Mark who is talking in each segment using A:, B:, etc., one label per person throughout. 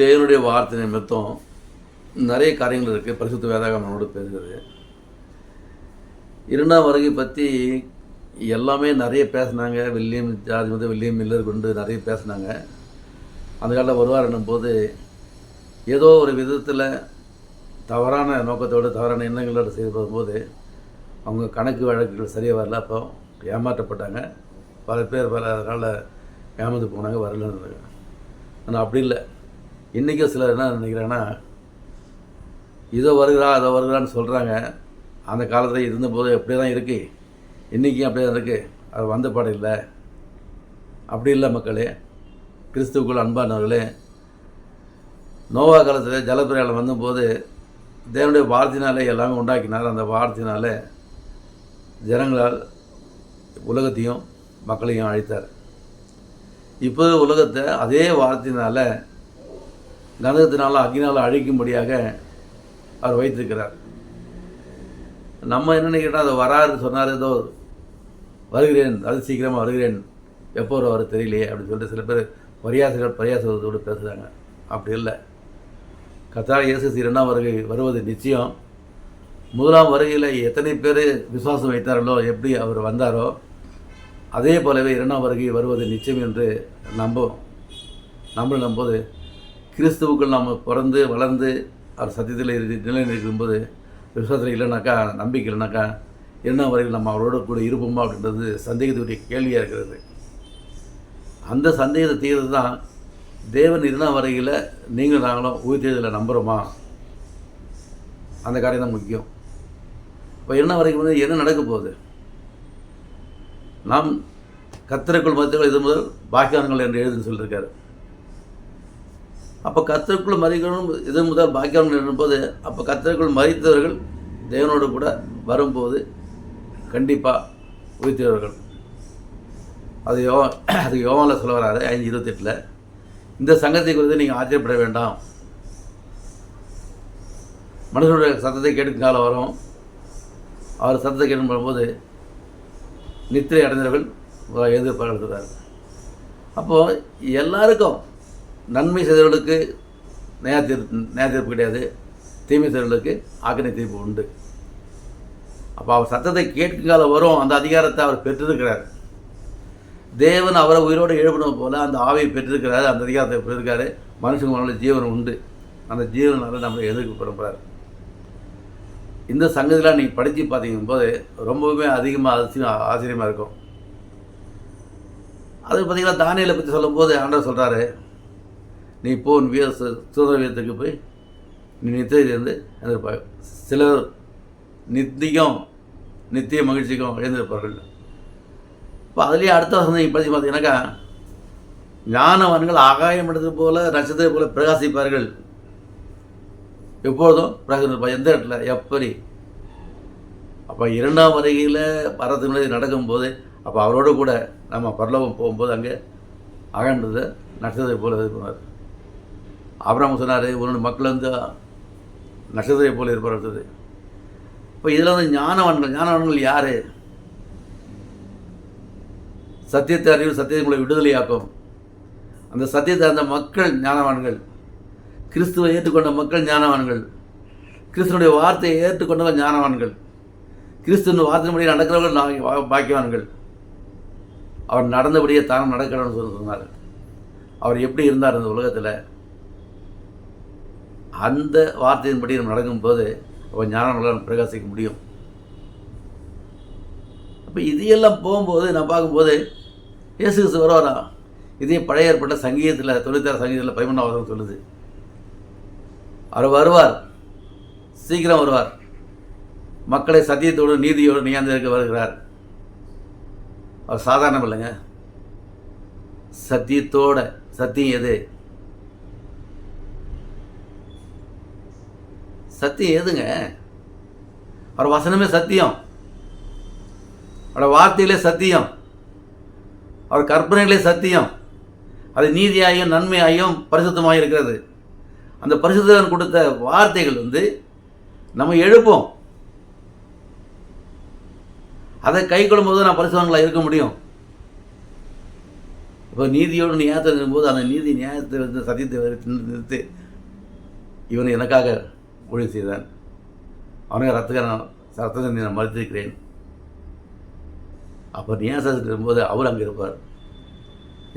A: தேவனுடைய வார்த்தை நிமித்தம் நிறைய காரியங்கள் இருக்குது பரிசுத்த வேதாகமனோடு பேசுகிறது இரண்டாம் வருகை பற்றி எல்லாமே நிறைய பேசினாங்க. வில்லியம் ஜாதி வந்து வில்லியம் மில்லர் கொண்டு நிறைய பேசுனாங்க. அந்த காலத்தில் வருவார் போது ஏதோ ஒரு விதத்தில் தவறான நோக்கத்தோடு தவறான எண்ணங்களோடு செய்து போகும்போது அவங்க கணக்கு வழக்குகள் சரியாக வரல. அப்போ ஏமாற்றப்பட்டாங்க. பல பேர் பல அதனால் ஏமாந்து போனாங்க. வரலன்னு ஆனால் அப்படி இல்லை. இன்றைக்கும் சிலர் என்ன நினைக்கிறாங்கன்னா இதோ வருகிறா அதோ வருகிறான்னு சொல்கிறாங்க அந்த காலத்தில் இருந்தபோது அப்படியே தான் இருக்குது இன்றைக்கும் அப்படியே தான் இருக்குது அது வந்த பாடம் இல்லை. அப்படி இல்லை மக்களே கிறிஸ்துவுக்குள் அன்பானவர்களே நோவா காலத்தில் ஜலப்பிரயாணம் வந்தபோது தேவனுடைய வார்த்தையினாலே எல்லாமே உண்டாக்கினார். அந்த வார்த்தையினாலே ஜனங்களால் உலகத்தையும் மக்களையும் அழைத்தார். இப்போது உலகத்தை அதே வார்த்தையினால கந்தகத்தினால் அக்னினால் அழிக்கும்படியாக அவர் வைத்திருக்கிறார். நம்ம என்ன நினைக்கிறோம் அது வராரு சொன்னார் ஏதோ வருகிறேன் அது சீக்கிரமாக வருகிறேன் எப்போ வர தெரியலையே அப்படின்னு சொல்லிட்டு சில பேர் பரியாசங்கள் பரியாசத்தோடு பேசுகிறாங்க அப்படி இல்லை. கத்தா இயேசு இரண்டாம் வருகை வருவது நிச்சயம். முதலாம் வருகையில் எத்தனை பேர் விசுவாசம் வைத்தார்களோ எப்படி அவர் வந்தாரோ அதே போலவே இரண்டாம் வருகை வருவது நிச்சயம் என்று நம்பும் நம்ம நம்போது கிறிஸ்துவுக்குள் நாம் பிறந்து வளர்ந்து அவர் சத்தியத்தில் இரு நிலை இருக்கும்போது விசுவாசத்தில் இல்லைனாக்கா நம்பிக்கை இல்லைனாக்கா என்ன வரையில் நம்ம அவரோட கூட இருப்போமா அப்படின்றது சந்தேகத்துடைய கேள்வியாக இருக்கிறது. அந்த சந்தேகத்தை தீர்வு தான் தேவன் இரண்டாம் வரையில் நீங்களும் நாங்களும் உயிர்த்ததில் நம்புகிறோமா அந்த காரியம் தான் முக்கியம். இப்போ என்ன வரைக்கும் வந்து என்ன நடக்க போகுது? நாம் கத்திரக்குள் மத்திகள் இது முதல் பாக்கியானங்கள் என்று எழுதுன்னு சொல்லியிருக்காரு. அப்போ கத்தருக்குள் மறிக்கணும் இது முதல் பாக்கியம் இருக்கும்போது அப்போ கத்தருக்குள் மறித்தவர்கள் தேவனோடு கூட வரும்போது கண்டிப்பாக உயிர்த்தவர்கள் அது யோ அது யோகாவில் சொல்ல வராரு ஐந்து இருபத்தெட்டில். இந்த சங்கத்தை குறித்து நீங்கள் ஆச்சரியப்பட வேண்டாம். மனுஷனுடைய சத்தத்தை கேட்கும் காலம் வரும். அவர் சத்தத்தை கேட்கும் போது நித்திரை அடைந்தவர்கள் எதிர்பார்க்கிறார் அப்போது எல்லாருக்கும் நன்மை செய்தவர்களுக்கு நேர தீர்ப்பு நேர தீர்ப்பு கிடையாது. தீமை செய்தவர்களுக்கு ஆக்கினை தீர்ப்பு உண்டு. அப்போ அவர் சத்தத்தை கேட்கும் வரும் அந்த அதிகாரத்தை அவர் பெற்றிருக்கிறார். தேவன் அவரை உயிரோடு எழுப்பினது போல அந்த ஆவியை பெற்றிருக்கிறாரு. அந்த அதிகாரத்தை பெற்றிருக்காரு. மனுஷங்க மனதில் ஜீவன் உண்டு. அந்த ஜீவனால் நம்மளை எதிர்க்கப்படுறார் இந்த சங்கதிலாம் நீங்கள் படித்து பார்த்தீங்க போது ரொம்பவுமே அதிகமாக அதிசயம் ஆச்சரியமாக இருக்கும். அது பார்த்தீங்கன்னா தானியலை பற்றி சொல்லும்போது ஆண்டவர் சொல்கிறாரு நீ போன் வீர சு- சுதந்திர போய் நீ நித்தியிலிருந்து எழுந்திருப்பாய் சிலர் நித்தியம் நித்திய மகிழ்ச்சிக்கும் எழுந்திருப்பார்கள் இப்போ அதுலேயே அடுத்த வசனம் நீங்கள் படித்து பார்த்தீங்கன்னாக்கா ஞானவன்கள் ஆகாயம் எடுத்தது போல நட்சத்திரம் போல பிரகாசிப்பார்கள். எப்பொழுதும் பிரகாசிப்பார் எந்த இடத்துல? எப்படி? அப்போ இரண்டாம் வருகையில் பரத்தினுடைய நடக்கும்போது அப்போ அவரோடு கூட நம்ம பரலோகம் போகும்போது அங்கே அகன்றது நட்சத்திரம் போல இது பண்ணுவார். அப்புறம் சொன்னார் உன்னோட மக்கள் வந்து நட்சத்திரை போல இருப்பார் இப்போ இதில் வந்து ஞானவான்கள் ஞானவான்கள் யார்? சத்தியத்தை அறிவு சத்தியங்களை விடுதலையாக்கும். அந்த சத்தியத்தை அந்த மக்கள் ஞானவான்கள். கிறிஸ்துவை ஏற்றுக்கொண்ட மக்கள் ஞானவான்கள். கிறிஸ்தனுடைய வார்த்தையை ஏற்றுக்கொண்டவர்கள் ஞானவான்கள். கிறிஸ்துவின் வார்த்தையின்படி நடக்கிறவர்கள் பாக்கியவான்கள். அவர் நடந்தபடியே தானும் நடக்கிறவன் சொல்லி சொன்னார். அவர் எப்படி இருந்தார் இந்த உலகத்தில்? அந்த வார்த்தையின்படி நம்ம நடக்கும்போது அவர் ஞானவர்களால் பிரகாசிக்க முடியும். அப்போ இதையெல்லாம் போகும்போது நான் பார்க்கும்போது இயேசு கிறிஸ்து வருவாரா? இதே பழைய ஏற்பட்ட சங்கீதத்தில் தொண்ணூத்தாறு சங்கீதத்தில் பதிமூணாவது சொல்லுது. அவர் வருவார். சீக்கிரம் வருவார். மக்களை சத்தியத்தோடு நீதியோடு நியாந்திருக்க வருகிறார். அவர் சாதாரணம் இல்லைங்க. சத்தியத்தோட சத்தியம் எது? சத்தியம் எதுங்க அவர் வசனமே சத்தியம். அவரோட வார்த்தையிலே சத்தியம். அவர் கற்பனைகளே சத்தியம். அது நீதியாயும் நன்மையாயும் பரிசுத்தமாக இருக்கிறது. அந்த பரிசுத்தவன் கொடுத்த வார்த்தைகள் வந்து நம்ம எழுப்போம். அதை கை கொள்ளும்போது நான் பரிசுத்தவங்களாக இருக்க முடியும். இப்போ நீதியோடு நியாயத்தை இருக்கும்போது அந்த நீதி நியாயத்தை வந்து சத்தியத்தை நிறுத்து இவன் எனக்காக ஊழியம் செய்தான் அவனுக்கு ரத்தத்தை நான் ரத்தத்தை நான் மறுத்திருக்கிறேன். அப்போ நியாசத்துக்கு இருக்கும்போது அவர் அங்கே இருப்பார்.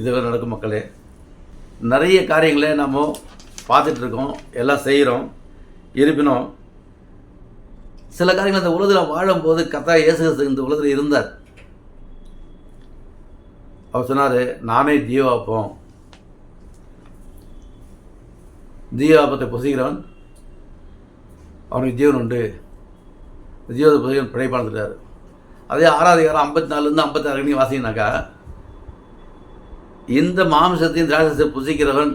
A: இதுவரை நடக்கும் மக்களே. நிறைய காரியங்களை நம்ம பார்த்துட்டு இருக்கோம் எல்லாம் செய்கிறோம் இருப்பினும் சில காரியங்கள் இந்த உலகத்தில் வாழும்போது கத்தா இயேசு இந்த உலகத்தில் இருந்தார். அவர் சொன்னார் நானே ஜீவாப்பம் ஜீவாப்பத்தை புசிக்கிறவன் அவனுக்கு ஜீவன் உண்டு. ஜீவத புதையன் பிழைப்பாந்துட்டார் அதே ஆறாவது ஐம்பத்தி நாலுலேருந்து ஐம்பத்தாறு வரைக்கும் வாசிங்கனாக்கா இந்த மாம்சத்தையும் திராட்சத்தை புசிக்கிறவன்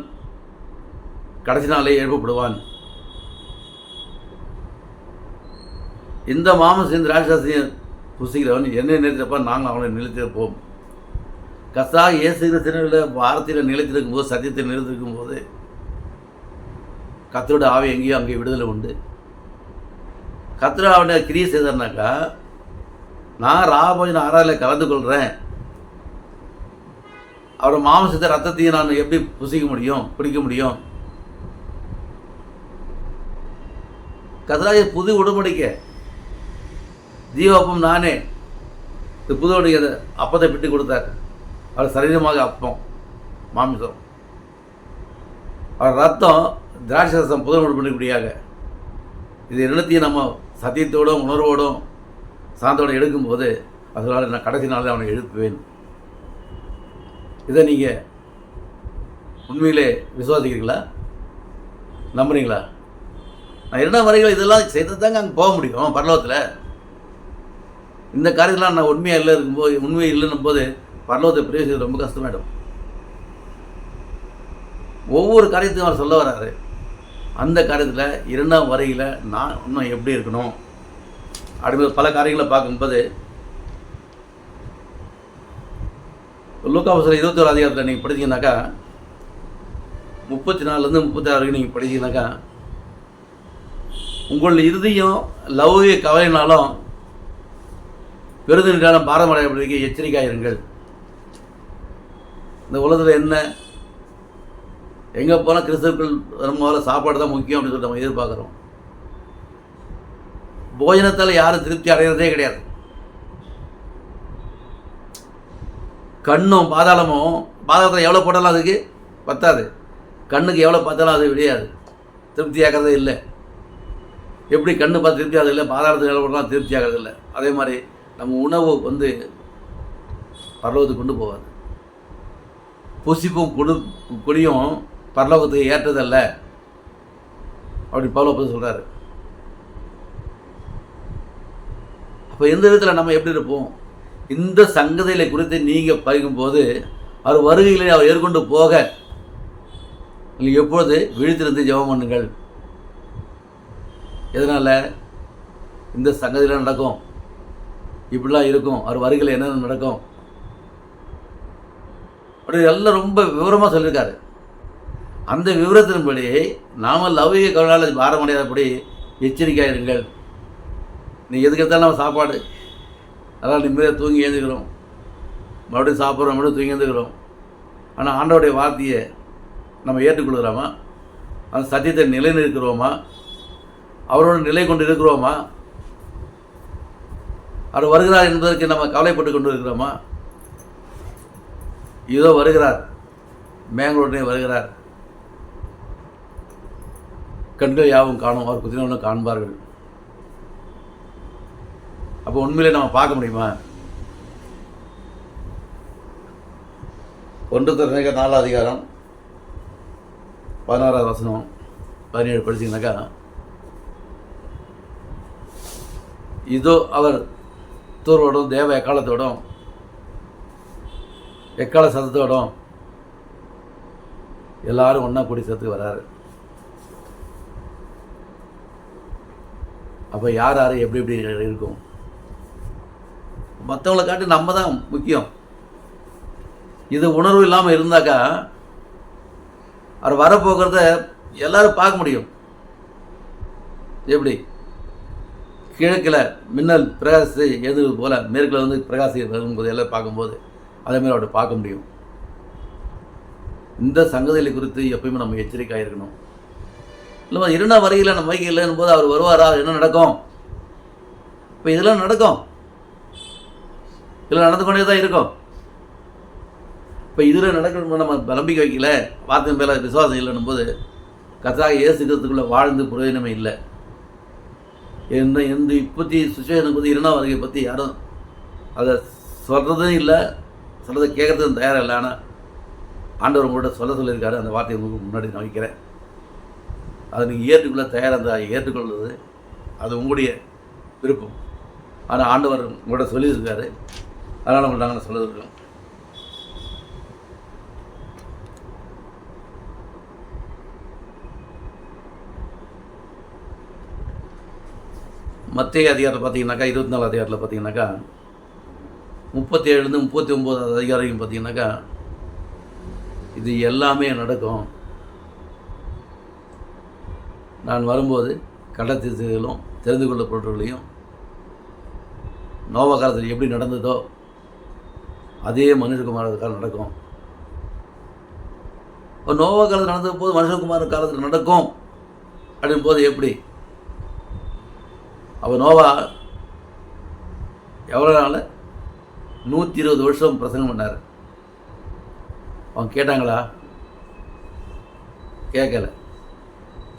A: கடைசி நாளே எழுப்பப்படுவான். இந்த மாம்சத்தையும் திராட்சத்தையும் புசிக்கிறவன் என்ன நிலைத்திருப்பா நாங்கள் அவனை நிலைத்திருப்போம் கசா இயேசு கிறிஸ்தனில் வார்த்தையில் நிலைத்திருக்கும் போது சத்தியத்தில் நிலைத்திருக்கும் போது கத்தோட ஆவி எங்கேயோ அங்கே விடுதலை உண்டு. கத்ரா அவனை கிரியை செய்தார்னாக்கா நான் ராபோஜன ஆறாவில் கலந்து கொள்கிறேன் அவரோட மாம்சத்தை ரத்தத்தையும் நான் எப்படி புசிக்க முடியும் பிடிக்க முடியும்? கதராஜ புது உடம்படிக்க ஜீவாப்பம் நானே. இந்த புது உடைய அப்பத்தை பிட்டு கொடுத்தார். அவர் சரீரமாக அப்பம் மாமிசம். அவர் ரத்தம் திராட்சை ரசம் புதன் உடம்படியாக இது இரண்டத்தையும் நம்ம சத்தியத்தோடும் உணர்வோடும் சாந்தோடு எடுக்கும்போது அதனால் நான் கடைசி நாளில் அவனை எழுப்புவேன். இதை நீங்கள் உண்மையிலே விசுவாசிக்கிறீங்களா நம்புறீங்களா? நான் இரண்டாம் வரைகள் இதெல்லாம் செய்து தாங்க அங்கே போக முடியும் பரலோகத்தில். இந்த காரியத்தெலாம் நான் உண்மையாக இல்லை இருக்கும்போது உண்மை இல்லைன்னும் போது பரலோகத்தை பிரவேசிக்கிறது ரொம்ப கஷ்டமாயிடும். ஒவ்வொரு காரியத்தையும் அவர் சொல்ல வராரு அந்த காரியத்தில் இரண்டாம் வரையில் நான் இன்னும் எப்படி இருக்கணும்? அப்படிங்கிற பல காரியங்களை பார்க்கும்போது லூக்காவசரம் இருபத்தி ஒரு அதிகாரத்தில் நீங்கள் படித்தீங்கன்னாக்கா முப்பத்தி நாலுலேருந்து முப்பத்தி ஆறு வரைக்கும் நீங்கள் படித்தீங்கன்னாக்கா உங்களுடைய இறுதியும் லௌகிய கவலைனாலும் பெருதினாலும் பாரமடையப்படுவதற்கு எச்சரிக்கையாயிருங்கள் இந்த உலகத்தில் என்ன எங்கே போனால் கிறிஸ்தவர்கள் வரும்போது சாப்பாடு தான் முக்கியம் அப்படின்னு சொல்லிட்டு நம்ம எதிர்பார்க்குறோம். போஜனத்தால் யாரும் திருப்தி அடைகிறதே கிடையாது. கண்ணும் பாதாளமும் பாதாளத்தில் எவ்வளோ போட்டாலும் அதுக்கு பத்தாது. கண்ணுக்கு எவ்வளோ பார்த்தாலும் அது விடையாது. திருப்தி ஆகிறதே இல்லை. எப்படி கண்ணு பார்த்து திருப்தி ஆகிறது இல்லை பாதாளத்துக்கு எவ்வளோ போட்டாலும் திருப்தி ஆகிறது இல்லை. அதே மாதிரி நம்ம உணவு வந்து பரலோகத்துக்கு கொண்டு போவாது புசிப்பும் கொடு கொடியும் பரலோகத்துக்கு ஏற்றதல்ல. அப்படி பவுலப்பது சொல்கிறாரு அப்போ எந்த விதத்தில் நம்ம எப்படி இருப்போம்? இந்த சங்கதிகளை குறித்து நீங்கள் பகிரும்போது அவர் வருகைகளை அவர் ஏற்கொண்டு போக நீங்கள் எப்பொழுது விழித்திருந்து ஜெபம் பண்ணுங்கள்? எதனால்? இந்த சங்கதியில் நடக்கும்? இப்படிலாம் இருக்கும். அவர் வருகையில் என்னென்ன நடக்கும்? அப்படி எல்லாம் ரொம்ப விவரமாக சொல்லியிருக்காரு. அந்த விவரத்தின்படி நாம் லௌகிக கவனால் பாரமடையாதபடி எச்சரிக்கையாக இருங்கள். நீ எதுக்கு எடுத்தாலும் நம்ம சாப்பாடு. அதனால் நிம்மதியாக தூங்கி ஏந்துக்கிறோம் மறுபடியும் சாப்பிட்றோம் மறுபடியும் தூங்கி ஏந்துக்கிறோம் ஆனால் ஆண்டோடைய வார்த்தையை நம்ம ஏற்றுக்கொள்கிறோமா? அந்த சத்தியத்தை நிலைநிறுக்கிறோமா அவரோட நிலை கொண்டு இருக்கிறோமா? அவர் வருகிறார் என்பதற்கு நம்ம கவலைப்பட்டு கொண்டு இருக்கிறோமா இதோ வருகிறார். மேங்களோடனே வருகிறார். கண்கள் யாவும் காணும் அவர் குதிரவனை காண்பார்கள். அப்போ உண்மையிலே நம்ம பார்க்க முடியுமா? ஒன்று திறமைக்க நாலாம் அதிகாரம் பதினாறாவது வசனம் பதினேழு படிச்சிங்கனாக்கா இதோ அவர் தூர்வோடும் தேவ எக்காலத்தோடும் எக்கால சத்தத்தோடும் எல்லாரும் ஒன்றா கூடி சேர்த்து வராரு. அப்போ யார் யார் எப்படி எப்படி இருக்கும்? மற்றவங்களை காட்டி நம்ம தான் முக்கியம். இது உணர்வு இல்லாமல் இருந்தாக்கா அவர் வரப்போகிறத எல்லாரும் பார்க்க முடியும். எப்படி? கிழக்கில் மின்னல் பிரகாசி எது போல் மேற்கில் வந்து பிரகாசி வரும்போது எல்லாம் பார்க்கும்போது அதேமாதிரி அவர்கிட்ட பார்க்க முடியும். இந்த சங்கதிகளை குறித்து எப்பயுமே நம்ம எச்சரிக்கையாக இருக்கணும். இல்லைம்மா இரண்டாம் வரையில் நம்ம வைக்க இல்லைன்னு போது அவர் வருவாரா? என்ன நடக்கும்? இப்போ இதெல்லாம் நடக்கும். இதெல்லாம் நடந்து கொண்டே தான் இருக்கும். இப்போ இதில் நடக்கணும் நம்ம நம்பிக்கை வைக்கல. வார்த்தை மேலே விசுவாசம் இல்லைன்னும் போது கத்தாக இயேசுக்கிறதுக்குள்ளே வாழ்ந்து பிரயோஜனமே இல்லை. என்ன எந்த இப்பத்தி சுச்சுவேஷனை பற்றி இரண்டாம் வருகை பற்றி யாரும் அதை சொல்கிறதும் இல்லை. சொல்கிறத கேட்குறதும் தயாராக இல்லை. ஆனால் ஆண்டவர் உங்கள்கிட்ட சொல்ல சொல்லியிருக்காரு. அந்த வார்த்தையை உங்களுக்கு முன்னாடி நான் வைக்கிறேன். அதை நீங்கள் ஏற்றுக்கொள்ள தயாராக இருந்தால் ஏற்றுக்கொள்வது அது உங்களுடைய விருப்பம். ஆனால் ஆண்டவர் உங்கள்கிட்ட சொல்லியிருக்காரு. அதனால் உங்கள்ட்ட நாங்கள் சொல்லியிருக்கோம் மத்திய அதிகாரத்தை பார்த்தீங்கன்னாக்கா இருபத்தி நாலு அதிகாரத்தில் பார்த்தீங்கன்னாக்கா முப்பத்தி ஏழுலேருந்து முப்பத்தி ஒம்பது அதிகாரம் பார்த்தீங்கன்னாக்கா இது எல்லாமே நடக்கும். நான் வரும்போது கடத்திசைகளும் தெரிந்து கொள்ளப்பட்டவர்களையும் நோவ காலத்தில் எப்படி நடந்ததோ அதே மனுஷகுமார காலம் நடக்கும். இப்போ நோவா காலத்தில் நடந்த போது மனுஷகுமார காலத்தில் நடக்கும் அப்படின் போது எப்படி? அப்போ நோவா எவ்வளோ நாள் நூற்றி இருபது வருஷம் பிரசங்கம் பண்ணார். அவங்க கேட்டாங்களா? கேட்கல.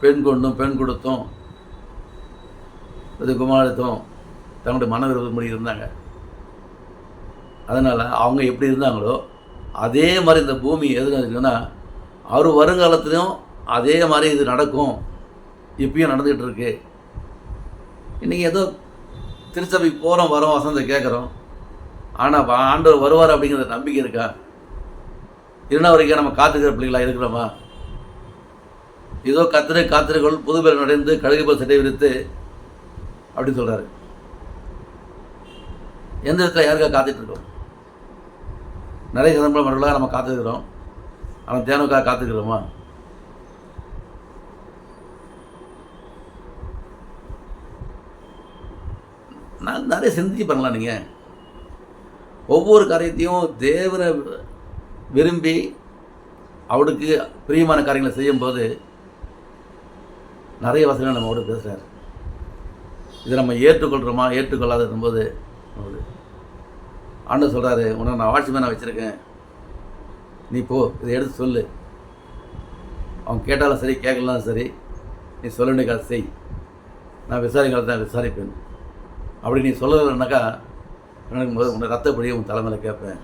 A: பெண் கொண்டும் பெண் கொடுத்தும் இது குமாரத்தும் தங்களுடைய மன விருப்பப்படி இருந்தாங்க. அதனால் அவங்க எப்படி இருந்தாங்களோ அதே மாதிரி இந்த பூமி எது இருக்குன்னா அவர் வருங்காலத்துலேயும் அதே மாதிரி இது நடக்கும். இப்பயும் நடந்துகிட்டு இருக்கு. இன்றைக்கி ஏதோ திருச்சபை போகிறோம் வரோம் வசந்த கேட்குறோம் ஆனால் ஆண்டவர் வருவார் அப்படிங்கிற நம்பிக்கை இருக்கா? இருந்தால் வரைக்கும் நம்ம காத்துக்கிற பிள்ளைங்களா இருக்கிறோமா? இதோ கத்திரை காத்திரைகள் புது நடைந்து கழுகு போல் சட்டை விரித்து அப்படின்னு சொல்கிறாரு எந்த இடத்துல யாருக்காக காத்துட்ருக்கோம் இருக்கோம்? நிறைய சந்தர்ப்பங்களாக நம்ம காத்துக்கிறோம். ஆனால் தேனுக்காக காத்துக்கிறோமா? நான் நிறைய சிந்திச்சு பண்ணலாம் நீங்கள் ஒவ்வொரு காரியத்தையும் தேவனை விரும்பி அவனுக்கு பிரியமான காரியங்களை செய்யும்போது நிறைய வசதிகள் நம்மளோட பேசுகிறார் இதை நம்ம ஏற்றுக்கொள்கிறோமா ஏற்றுக்கொள்ளாத இருக்கும்போது ஆண்டு சொல்கிறாரு உன்னை நான் வாட்ச்மேன் நான் வச்சுருக்கேன். நீ போ இதை எடுத்து சொல்லு. அவன் கேட்டாலும் சரி கேட்கலாம் சரி நீ சொல்ல வேண்டிய செய். நான் விசாரிக்கிறது தான் விசாரிப்பேன். அப்படி நீ சொல்லலைன்னாக்கா எனக்கு போது உன்னை ரத்தப்படியே உன் தலைமையில் கேட்பேன்.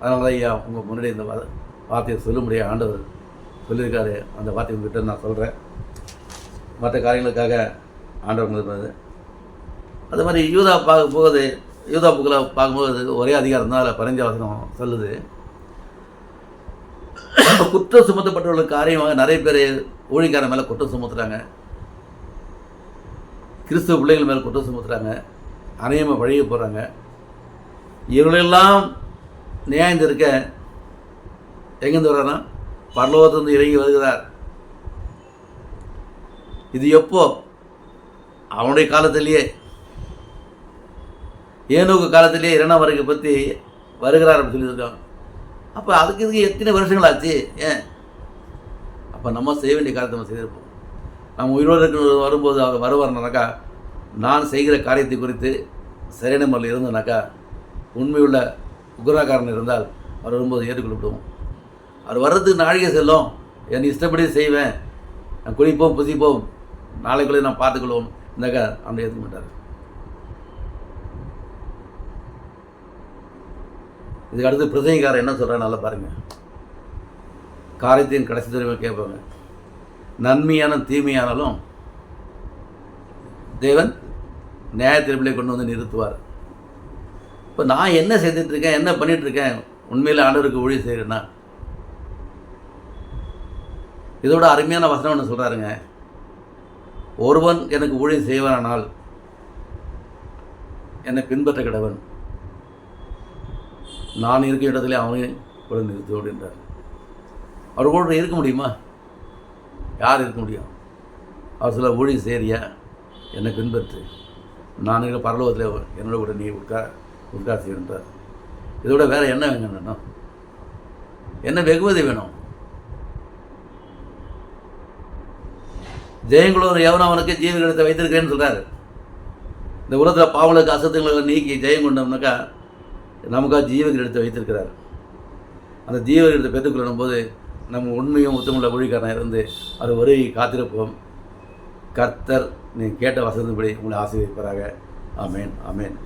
A: அதனால தான் ஐயா உங்கள் முன்னாடி இந்த வார்த்தையை சொல்ல முடியாது. ஆண்டவர் சொல்லியிருக்காரு. அந்த வார்த்தையை உங்ககிட்ட நான் சொல்கிறேன் மற்ற காரியங்களுக்காக ஆண்டவர் முதல்வது அது மாதிரி யூதா பார்க்க போகுது யூதா புக்கில் பார்க்கும்போது ஒரே அதிகாரம் தான் அதில் பரிஞ்ச வசனம் சொல்லுது. குற்றம் சுமத்தப்பட்டவர்களுக்கு காரியமாக நிறைய பேர் ஊழிக்காரன் மேலே குற்றம் சுமத்துறாங்க. கிறிஸ்துவ பிள்ளைகள் மேலே குற்றம் சுமத்துறாங்க. அநேகமாக வழிய போகிறாங்க இவர்களெல்லாம் நியாயந்திருக்க எங்கேருந்து வர்றாருன்னா பரலோகத்திலிருந்து இறங்கி வருகிறார். இது எப்போ? அவனுடைய காலத்திலேயே. ஏனோக்கு காலத்திலேயே இரண்டாம் வரைக்கும் பற்றி வருகிறார் அப்படின்னு சொல்லியிருக்காங்க. அப்போ அதுக்கு இதுக்கு எத்தனை வருஷங்கள் ஆச்சு ஏன்? அப்போ நம்ம செய்ய வேண்டிய காரியத்தை நம்ம செய்திருப்போம். நம்ம உயிரோடு வரும்போது அவர் வருவார்னாக்கா நான் செய்கிற காரியத்தை குறித்து சரியான முறையில் இருந்தனாக்கா உண்மையுள்ள உக்ராக்காரன் இருந்தால் அவர் வரும்போது ஏற்றுக்கொள்விடுவோம் அவர் வர்றதுக்கு நாழிகை செல்லும். என் இஷ்டப்படி செய்வேன். நான் குளிப்போம் புசிப்போம். நாளைக்குள்ளே நான் பார்த்துக்கொள்வோம். இந்த அந்த ஏற்றுக்க மாட்டார் இதுக்கு அடுத்து பிரசங்கிக்காரர் என்ன சொல்கிறார் நல்லா பாருங்கள் காரியத்தின் கடைசி தெரியுமா கேட்பாங்க. நன்மையான தீமையானாலும் தேவன் நியாயத்திருப்பிலே கொண்டு வந்து நிறுத்துவார். இப்போ நான் என்ன செய்துட்ருக்கேன் என்ன பண்ணிகிட்ருக்கேன் உண்மையில் ஆண்டவருக்கு ஊழிய செய்கிறேன்னா இதோட அருமையான வசனம் ஒன்று சொல்கிறாருங்க ஒருவன் எனக்கு ஊழியம் செய்வானால் என்னை பின்பற்ற கிடவன். நான் இருக்கிற இடத்துல அவனே கூட நிறுத்தோடு என்றார். அவர் கூட இருக்க முடியுமா? யார் இருக்க முடியும்? அவர் சில ஊழியம் சேரியா என்னை பின்பற்று. நான் இருக்கிற பரலோகத்தில் என்னோட கூட நீ உட்கா உட்கார் செய்கின்றார் இதோட வேறு என்ன வேணும்? என்ன வெகுமதி வேணும்? ஜெயங்குளூர் எவனவனுக்கு ஜீவகிடத்தை வைத்திருக்கிறேன்னு சொல்கிறாரு இந்த உலகத்தில் பாவலுக்கு அசத்துங்களை நீக்கி ஜெயம் கொண்டோம்னாக்கா நமக்காக ஜீவகிரீடத்தை வைத்திருக்கிறார். அந்த ஜீவகிரீடத்தை பெற்றுக்கொள்ளும் போது நம்ம உண்மையும் உத்தமுள்ள மொழிக்காரன் இருந்து அது வருகை காத்திருப்போம். கர்த்தர் நீங்கள் கேட்ட வசதிப்படி உங்களை ஆசீர்வதிப்பாராக. அமேன் அமேன்